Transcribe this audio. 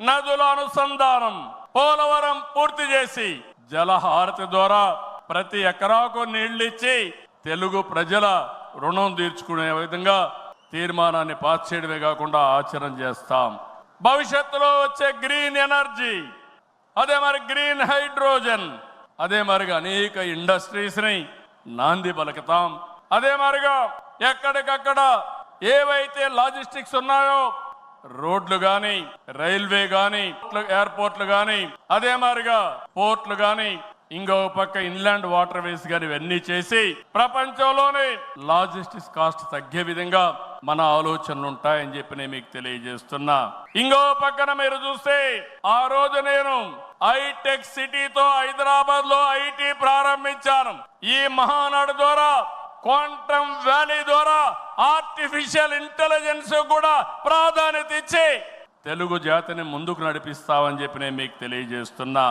నదుల అనుసంధానం పోలవరం పూర్తి చేసి జలహారతి ద్వారా ప్రతి ఎకరాకు నీళ్ళిచ్చి తెలుగు ప్రజల రుణం తీర్చుకునే విధంగా తీర్మానాన్ని పాస్ చేయడమే కాకుండా ఆచరణ చేస్తాం. భవిష్యత్తులో వచ్చే గ్రీన్ ఎనర్జీ అదే మరి గ్రీన్ హైడ్రోజన్ అదే మరిగా అనేక ఇండస్ట్రీస్ని నాంది పలుకుతాం. అదే మరిగా ఎక్కడికక్కడ ఏవైతే లాజిస్టిక్స్ ఉన్నాయో రోడ్లు గాని రైల్వే గాని ఎయిర్పోర్ట్లు గాని అదే మారిగా పోర్ట్లు గాని ఇంకో పక్క ఇన్లాండ్ వాటర్ వేస్ గాని ఇవన్నీ చేసి ప్రపంచంలోనే లాజిస్టిక్స్ కాస్ట్ తగ్గే విధంగా మన ఆలోచనలు ఉంటాయని చెప్పి నేను మీకు తెలియజేస్తున్నా. ఇంకో పక్కన మీరు చూస్తే ఆ రోజు నేను ఐటెక్ సిటీతో హైదరాబాద్లో ఐటీ ప్రారంభించాను. ఈ మహానాడు ద్వారా క్వాంటమ్ వ్యాలీ ద్వారా ఆర్టిఫిషియల్ ఇంటెలిజెన్స్ కూడా ప్రాధాన్యత ఇచ్చి తెలుగు జాతిని ముందుకు నడిపిస్తామని చెప్పి నేను మీకు తెలియజేస్తున్నా.